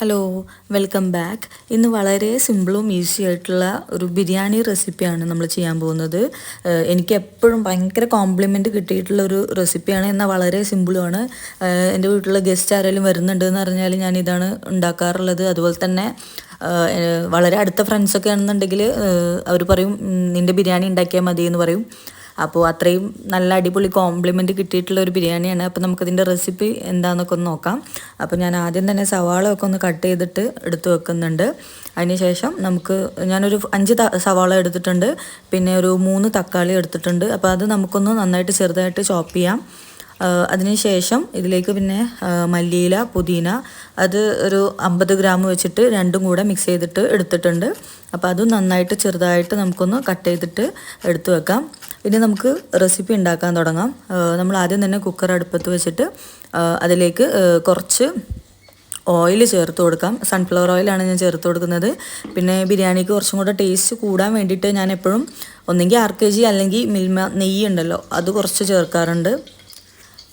Hello welcome back ഇന്ന് വളരെ സിമ്പിളും easy ആയിട്ടുള്ള ഒരു ബിരിയാണി റെസിപ്പിയാണ് നമ്മൾ ചെയ്യാൻ പോകുന്നത്. എനിക്ക് എപ്പോഴും ഭയങ്കര കോംപ്ലിമെന്റ് കിട്ടിയിട്ടുള്ള ഒരു റെസിപ്പിയാണ് എന്നാൽ വളരെ സിമ്പിളുമാണ് എന്റെ വീട്ടിൽ ഗസ്റ്റ് ആരെങ്കിലും വരുന്നുണ്ട് എന്ന് പറഞ്ഞാൽ ഞാൻ ഇതാണ് ഉണ്ടാക്കാറുള്ളത്. അതുപോലെ തന്നെ വളരെ അടുത്ത ഫ്രണ്ട്സൊക്കെ ആണെന്നുണ്ടെങ്കിൽ അവർ പറയും നിന്റെ ബിരിയാണി ഉണ്ടാക്കിയാൽ മതി എന്ന് പറയും. അപ്പോൾ അത്രയും നല്ല അടിപൊളി കോംപ്ലിമെന്റ് കിട്ടിയിട്ടുള്ള ഒരു ബിരിയാണിയാണ്. അപ്പോൾ നമുക്കതിന്റെ റെസിപ്പി എന്താണെന്നൊക്കെ ഒന്ന് നോക്കാം. അപ്പോൾ ഞാൻ ആദ്യം തന്നെ സവാള ഒക്കെ ഒന്ന് കട്ട് ചെയ്തിട്ട് എടുത്ത് വെക്കുന്നുണ്ട്. അതിനുശേഷം നമുക്ക് ഞാനൊരു അഞ്ച് സവാള എടുത്തിട്ടുണ്ട്. പിന്നെ ഒരു മൂന്ന് തക്കാളി എടുത്തിട്ടുണ്ട്. അപ്പോൾ അത് നമുക്കൊന്ന് നന്നായിട്ട് ചെറുതായിട്ട് ചോപ്പ് ചെയ്യാം. അതിനുശേഷം ഇതിലേക്ക് പിന്നെ മല്ലിയില പുതിന അത് ഒരു അമ്പത് ഗ്രാം വെച്ചിട്ട് രണ്ടും കൂടെ മിക്സ് ചെയ്തിട്ട് എടുത്തിട്ടുണ്ട്. അപ്പോൾ അതും നന്നായിട്ട് ചെറുതായിട്ട് നമുക്കൊന്ന് കട്ട് ചെയ്തിട്ട് എടുത്തു വെക്കാം. ഇനി നമുക്ക് റെസിപ്പി ഉണ്ടാക്കാൻ തുടങ്ങാം. നമ്മൾ ആദ്യം തന്നെ കുക്കർ അടുപ്പത്ത് വെച്ചിട്ട് അതിലേക്ക് കുറച്ച് ഓയിൽ ചേർത്ത് കൊടുക്കാം. സൺഫ്ലവർ ഓയിലാണ് ഞാൻ ചേർത്ത് കൊടുക്കുന്നത്. പിന്നെ ബിരിയാണിക്ക് കുറച്ചും കൂടെ ടേസ്റ്റ് കൂടാൻ വേണ്ടിയിട്ട് ഞാൻ എപ്പോഴും ഒന്നെങ്കിൽ ആർ കെ ജി അല്ലെങ്കിൽ മിൽമ നെയ്യ് ഉണ്ടല്ലോ അത് കുറച്ച് ചേർക്കാറുണ്ട്.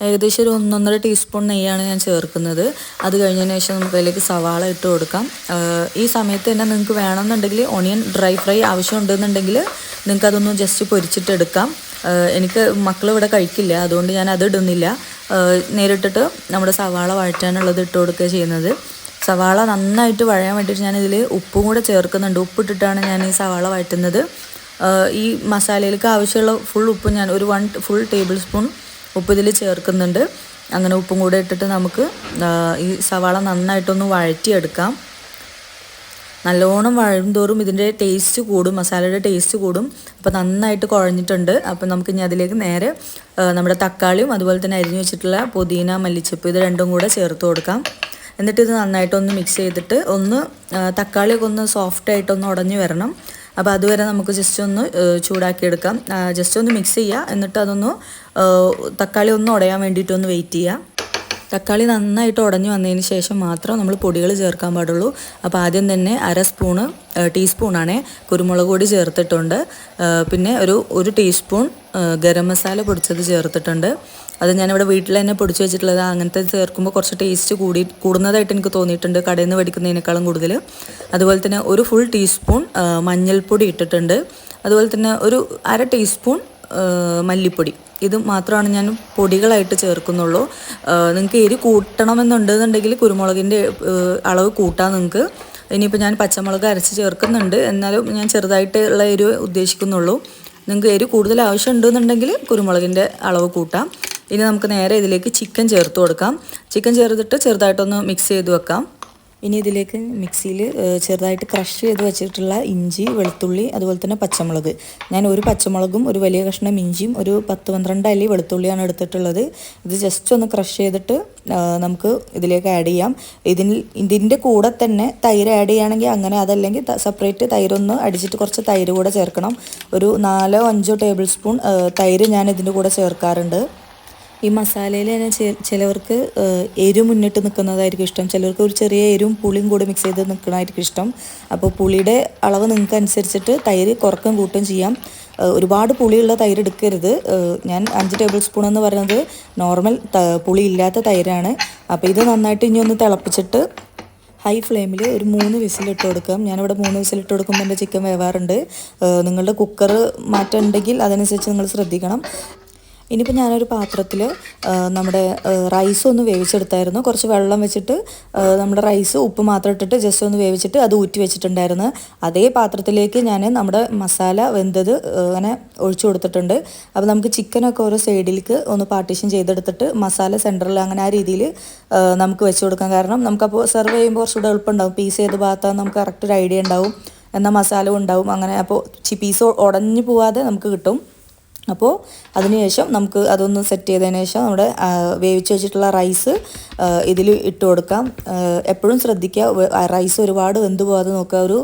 ഏകദേശം ഒരു ഒന്നൊന്നര ടീസ്പൂൺ നെയ്യാണ് ഞാൻ ചേർക്കുന്നത്. അത് കഴിഞ്ഞതിന് ശേഷം നമുക്ക് അതിലേക്ക് സവാള ഇട്ട് കൊടുക്കാം. ഈ സമയത്ത് തന്നെ നിങ്ങൾക്ക് വേണമെന്നുണ്ടെങ്കിൽ ഓണിയൻ ഡ്രൈ ഫ്രൈ ആവശ്യമുണ്ടെന്നുണ്ടെങ്കിൽ നിങ്ങൾക്ക് അതൊന്ന് ജസ്റ്റ് പൊരിച്ചിട്ടെടുക്കാം എനിക്ക് മക്കൾ ഇവിടെ കഴിക്കില്ല അതുകൊണ്ട് ഞാൻ അത് ഇടുന്നില്ല. നേരിട്ടിട്ട് നമ്മുടെ സവാള വഴറ്റാനുള്ളത് ഇട്ട് കൊടുക്കുക ചെയ്യുന്നത്. സവാള നന്നായിട്ട് വഴയാൻ വേണ്ടിയിട്ട് ഞാനിതിൽ ഉപ്പും കൂടെ ചേർക്കുന്നുണ്ട്. ഉപ്പിട്ടിട്ടാണ് ഞാൻ ഈ സവാള വഴറ്റുന്നത്. ഈ മസാലയിലേക്ക് ആവശ്യമുള്ള ഫുൾ ഉപ്പ് ഞാൻ ഒരു വൺ ഫുൾ ടേബിൾ സ്പൂൺ ഉപ്പ് ഇതിൽ ചേർക്കുന്നുണ്ട്. അങ്ങനെ ഉപ്പും കൂടെ ഇട്ടിട്ട് നമുക്ക് ഈ സവാള നന്നായിട്ടൊന്ന് വഴറ്റിയെടുക്കാം. നല്ലോണം വഴുന്തോറും ഇതിന്റെ ടേസ്റ്റ് കൂടും മസാലയുടെ ടേസ്റ്റ് കൂടും. അപ്പോൾ നന്നായിട്ട് കുഴഞ്ഞിട്ടുണ്ട്. അപ്പോൾ നമുക്ക് ഇനി അതിലേക്ക് നേരെ നമ്മുടെ തക്കാളിയും അതുപോലെ തന്നെ അരിഞ്ഞു വെച്ചിട്ടുള്ള പുതിന മല്ലിച്ചപ്പ് ഇത് രണ്ടും കൂടെ ചേർത്ത് കൊടുക്കാം. എന്നിട്ട് ഇത് നന്നായിട്ടൊന്ന് മിക്സ് ചെയ്തിട്ട് ഒന്ന് തക്കാളിയൊക്കെ ഒന്ന് സോഫ്റ്റായിട്ടൊന്ന് ഉടഞ്ഞു വരണം. അപ്പോൾ അതുവരെ നമുക്ക് ജസ്റ്റ് ഒന്ന് ചൂടാക്കി എടുക്കാം ജസ്റ്റ് ഒന്ന് മിക്സ് ചെയ്യുക എന്നിട്ട് അതൊന്ന് തക്കാളി ഒന്ന് ഉടയാൻ വേണ്ടിയിട്ടൊന്ന് വെയിറ്റ് ചെയ്യുക തക്കാളി നന്നായിട്ട് ഉടഞ്ഞു വന്നതിന് ശേഷം മാത്രം നമ്മൾ പൊടികൾ ചേർക്കാൻ പാടുള്ളൂ. അപ്പോൾ ആദ്യം തന്നെ അര സ്പൂണ് ടീസ്പൂണാണേ കുരുമുളക് പൊടി ചേർത്തിട്ടുണ്ട്. പിന്നെ ഒരു ഒരു ടീസ്പൂൺ ഗരം മസാല പൊടിച്ചത് ചേർത്തിട്ടുണ്ട്. അത് ഞാനിവിടെ വീട്ടിൽ തന്നെ പൊടിച്ച് വെച്ചിട്ടുള്ളത്. അങ്ങനത്തെ ചേർക്കുമ്പോൾ കുറച്ച് ടേസ്റ്റ് കൂടി കൂടുന്നതായിട്ട് എനിക്ക് തോന്നിയിട്ടുണ്ട് കടയിൽ നിന്ന് മേടിക്കുന്നതിനേക്കാളും കൂടുതൽ. അതുപോലെ തന്നെ ഒരു ഫുൾ ടീസ്പൂൺ മഞ്ഞൾപ്പൊടി ഇട്ടിട്ടുണ്ട്. അതുപോലെ തന്നെ ഒരു അര ടീസ്പൂൺ മല്ലിപ്പൊടി. ഇത് മാത്രമാണ് ഞാൻ പൊടികളായിട്ട് ചേർക്കുന്നുള്ളൂ. നിങ്ങൾക്ക് എരി കൂട്ടണമെന്നുണ്ടെന്നുണ്ടെങ്കിൽ കുരുമുളകിന്റെ അളവ് കൂട്ടാം നിങ്ങൾക്ക്. ഇനിയിപ്പോൾ ഞാൻ പച്ചമുളക് അരച്ച് ചേർക്കുന്നുണ്ട്. എന്നാലും ഞാൻ ചെറുതായിട്ടുള്ള എരിവ് ഉദ്ദേശിക്കുന്നുള്ളൂ. നിങ്ങൾക്ക് എരി കൂടുതൽ ആവശ്യമുണ്ടെന്നുണ്ടെങ്കിൽ കുരുമുളകിന്റെ അളവ് കൂട്ടാം. ഇനി നമുക്ക് നേരെ ഇതിലേക്ക് ചിക്കൻ ചേർത്ത് കൊടുക്കാം. ചിക്കൻ ചേർത്തിട്ട് ചെറുതായിട്ടൊന്ന് മിക്സ് ചെയ്ത് വെക്കാം. ഇനി ഇതിലേക്ക് മിക്സിയിൽ ചെറുതായിട്ട് ക്രഷ് ചെയ്ത് വെച്ചിട്ടുള്ള ഇഞ്ചി വെളുത്തുള്ളി അതുപോലെ തന്നെ പച്ചമുളക്. ഞാൻ ഒരു പച്ചമുളകും ഒരു വലിയ കഷ്ണം ഇഞ്ചിയും ഒരു പത്ത് പന്ത്രണ്ട് അല്ലി വെളുത്തുള്ളിയാണ് എടുത്തിട്ടുള്ളത്. ഇത് ജസ്റ്റ് ഒന്ന് ക്രഷ് ചെയ്തിട്ട് നമുക്ക് ഇതിലേക്ക് ആഡ് ചെയ്യാം. ഇതിന് ഇതിന്റെ കൂടെ തന്നെ തൈര് ആഡ് ചെയ്യുകയാണെങ്കിൽ അങ്ങനെ അതല്ലെങ്കിൽ സെപ്പറേറ്റ് തൈരൊന്ന് അടിച്ചിട്ട് കുറച്ച് തൈര് കൂടെ ചേർക്കണം. ഒരു നാലോ അഞ്ചോ ടേബിൾ സ്പൂൺ തൈര് ഞാൻ ഇതിന്റെ കൂടെ ചേർക്കാറുണ്ട്. ഈ മസാലയിൽ തന്നെ ചിലവർക്ക് എരു മുന്നിട്ട് നിൽക്കുന്നതായിരിക്കും ഇഷ്ടം. ചിലവർക്ക് ഒരു ചെറിയ എരും പുളിയും കൂടെ മിക്സ് ചെയ്ത് നിൽക്കണമായിരിക്കും ഇഷ്ടം. അപ്പോൾ പുളിയുടെ അളവ് നിങ്ങൾക്ക് അനുസരിച്ചിട്ട് തൈര് കുറക്കം കൂട്ടും ചെയ്യാം. ഒരുപാട് പുളിയുള്ള തൈര് എടുക്കരുത്. ഞാൻ അഞ്ച് ടേബിൾ സ്പൂൺ എന്ന് പറയുന്നത് നോർമൽ പുളി ഇല്ലാത്ത തൈരാണ്. അപ്പോൾ ഇത് നന്നായിട്ട് ഇനി ഒന്ന് തിളപ്പിച്ചിട്ട് ഹൈ ഫ്ലെയിമിൽ ഒരു മൂന്ന് വിസിലിട്ട് കൊടുക്കാം. ഞാനിവിടെ മൂന്ന് വിസിലിട്ട് കൊടുക്കുമ്പോൾ എന്റെ ചിക്കൻ വേവാറുണ്ട്. നിങ്ങളുടെ കുക്കർ മാറ്റം ഉണ്ടെങ്കിൽ അതനുസരിച്ച് നിങ്ങൾ ശ്രദ്ധിക്കണം. ഇനിയിപ്പോൾ ഞാനൊരു പാത്രത്തിൽ നമ്മുടെ റൈസ് ഒന്ന് വേവിച്ചെടുത്തായിരുന്നു. കുറച്ച് വെള്ളം വെച്ചിട്ട് നമ്മുടെ റൈസ് ഉപ്പ് മാത്രം ഇട്ടിട്ട് ജസ്റ്റ് ഒന്ന് വേവിച്ചിട്ട് അത് ഊറ്റി വെച്ചിട്ടുണ്ടായിരുന്നു. അതേ പാത്രത്തിലേക്ക് ഞാൻ നമ്മുടെ മസാല വെന്തത് അങ്ങനെ ഒഴിച്ചു കൊടുത്തിട്ടുണ്ട്. അപ്പോൾ നമുക്ക് ചിക്കനൊക്കെ ഓരോ സൈഡിലേക്ക് ഒന്ന് പാർട്ടീഷൻ ചെയ്തെടുത്തിട്ട് മസാല സെന്ററിൽ അങ്ങനെ ആ രീതിയിൽ നമുക്ക് വെച്ച് കൊടുക്കാം. കാരണം നമുക്കപ്പോൾ സെർവ് ചെയ്യുമ്പോൾ കുറച്ചുകൂടെ എളുപ്പമുണ്ടാവും. പീസ് ചെയ്ത് ഭാഗത്താൽ നമുക്ക് കറക്റ്റ് ഒരു ഐഡിയ ഉണ്ടാവും. എന്നാൽ മസാല ഉണ്ടാവും. അങ്ങനെ അപ്പോൾ പീസ് ഉടഞ്ഞു പോവാതെ നമുക്ക് കിട്ടും. അപ്പോൾ അതിനുശേഷം നമുക്ക് അതൊന്ന് സെറ്റ് ചെയ്തതിന് ശേഷം നമ്മുടെ വേവിച്ച് വെച്ചിട്ടുള്ള റൈസ് ഇതിൽ ഇട്ട് കൊടുക്കാം. എപ്പോഴും ശ്രദ്ധിക്കുക റൈസ് ഒരുപാട് വെന്ത് പോകാതെ നോക്കുക. ഒരു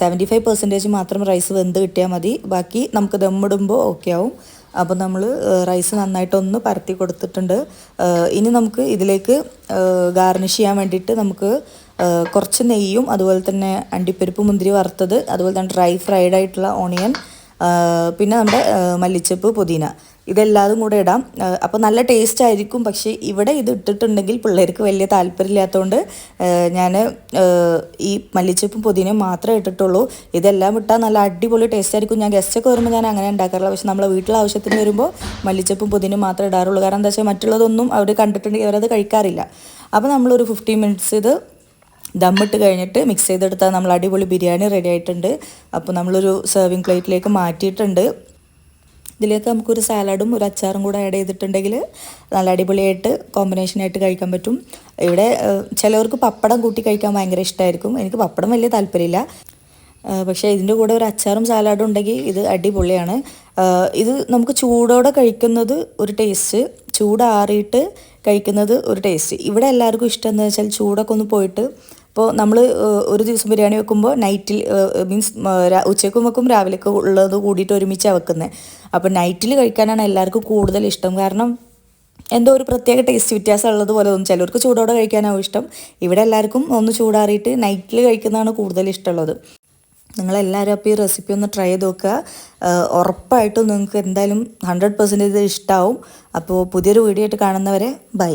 സെവന്റി ഫൈവ് പെർസെന്റേജ് മാത്രം റൈസ് വെന്ത് കിട്ടിയാൽ മതി. ബാക്കി നമുക്ക് ദമ്മിടുമ്പോൾ ഓക്കെ ആവും. അപ്പോൾ നമ്മൾ റൈസ് നന്നായിട്ടൊന്ന് പരത്തി കൊടുത്തിട്ടുണ്ട്. ഇനി നമുക്ക് ഇതിലേക്ക് ഗാർണിഷ് ചെയ്യാൻ വേണ്ടിയിട്ട് നമുക്ക് കുറച്ച് നെയ്യും അതുപോലെ തന്നെ അണ്ടിപ്പരിപ്പ് മുന്തിരി വറുത്തത് അതുപോലെ തന്നെ ഡ്രൈ ഫ്രൈഡ് ആയിട്ടുള്ള ഓണിയൻ പിന്നെ നമ്മുടെ മല്ലിച്ചപ്പ് പുതിന. ഇതെല്ലാതും കൂടെ ഇടാം. അപ്പോൾ നല്ല ടേസ്റ്റ് ആയിരിക്കും. പക്ഷേ ഇവിടെ ഇത് ഇട്ടിട്ടുണ്ടെങ്കിൽ പിള്ളേർക്ക് വലിയ താല്പര്യമില്ലാത്തതുകൊണ്ട് ഞാൻ ഈ മല്ലിച്ചപ്പും പുതിനയും മാത്രമേ ഇട്ടിട്ടുള്ളൂ. ഇതെല്ലാം ഇട്ടാൽ നല്ല അടിപൊളി ടേസ്റ്റ് ആയിരിക്കും. ഞാൻ ഗസ്റ്റൊക്കെ വരുമ്പോൾ ഞാൻ അങ്ങനെ ഉണ്ടാക്കാറില്ല. പക്ഷേ നമ്മളെ വീട്ടിലെ ആവശ്യത്തിന് വരുമ്പോൾ മല്ലിച്ചപ്പും പുതിനയും മാത്രമേ ഇടാറുള്ളൂ. കാരണം എന്താ വെച്ചാൽ മറ്റുള്ളതൊന്നും അവർ കണ്ടിട്ടുണ്ടെങ്കിൽ അവരത് കഴിക്കാറില്ല. അപ്പോൾ നമ്മളൊരു ഫിഫ്റ്റീൻ മിനിറ്റ്സ് ഇത് ദമ്മിട്ട് കഴിഞ്ഞിട്ട് മിക്സ് ചെയ്തെടുത്താൽ നമ്മൾ അടിപൊളി ബിരിയാണി റെഡി ആയിട്ടുണ്ട്. അപ്പോൾ നമ്മളൊരു സെർവിങ് പ്ലേറ്റിലേക്ക് മാറ്റിയിട്ടുണ്ട്. ഇതിലേക്ക് നമുക്കൊരു സാലഡും ഒരു അച്ചാറും കൂടെ ആഡ് ചെയ്തിട്ടുണ്ടെങ്കിൽ നല്ല അടിപൊളിയായിട്ട് കോമ്പിനേഷനായിട്ട് കഴിക്കാൻ പറ്റും. ഇവിടെ ചിലവർക്ക് പപ്പടം കൂട്ടി കഴിക്കാൻ ഭയങ്കര ഇഷ്ടമായിരിക്കും എനിക്ക് പപ്പടം വലിയ താല്പര്യമില്ല. പക്ഷേ ഇതിന്റെ കൂടെ ഒരു അച്ചാറും സാലഡും ഉണ്ടെങ്കിൽ ഇത് അടിപൊളിയാണ്. ഇത് നമുക്ക് ചൂടോടെ കഴിക്കുന്നത് ഒരു ടേസ്റ്റ് ചൂടാറിയിട്ട് കഴിക്കുന്നത് ഒരു ടേസ്റ്റ് ഇവിടെ എല്ലാവർക്കും ഇഷ്ടം എന്ന് വെച്ചാൽ ചൂടൊക്കെ ഒന്ന് പോയിട്ട് ഇപ്പോൾ നമ്മൾ ഒരു ദിവസം ബിരിയാണി വെക്കുമ്പോൾ നൈറ്റിൽ മീൻസ് ഉച്ചയ്ക്കും വെക്കും രാവിലേക്കും ഉള്ളത് കൂടിയിട്ട് ഒരുമിച്ചാണ് വെക്കുന്നത് അപ്പോൾ നൈറ്റിൽ കഴിക്കാനാണ് എല്ലാവർക്കും കൂടുതൽ ഇഷ്ടം. കാരണം എന്തോ ഒരു പ്രത്യേക ടേസ്റ്റ് വ്യത്യാസം ഉള്ളത് പോലെ തോന്നും. ചിലർക്ക് ചൂടോടെ കഴിക്കാനാവും ഇഷ്ടം. ഇവിടെ എല്ലാവർക്കും ഒന്ന് ചൂടാറിയിട്ട് നൈറ്റിൽ കഴിക്കുന്നതാണ് കൂടുതൽ ഇഷ്ടമുള്ളത്. നിങ്ങളെല്ലാവരും അപ്പോൾ ഈ റെസിപ്പി ഒന്ന് ട്രൈ ചെയ്ത് നോക്കുക. ഉറപ്പായിട്ടും നിങ്ങൾക്ക് എന്തായാലും ഹൺഡ്രഡ് പെർസെന്റേജ് ഇഷ്ടമാവും അപ്പോൾ പുതിയൊരു വീഡിയോ ആയിട്ട് കാണുന്നവരെ ബൈ.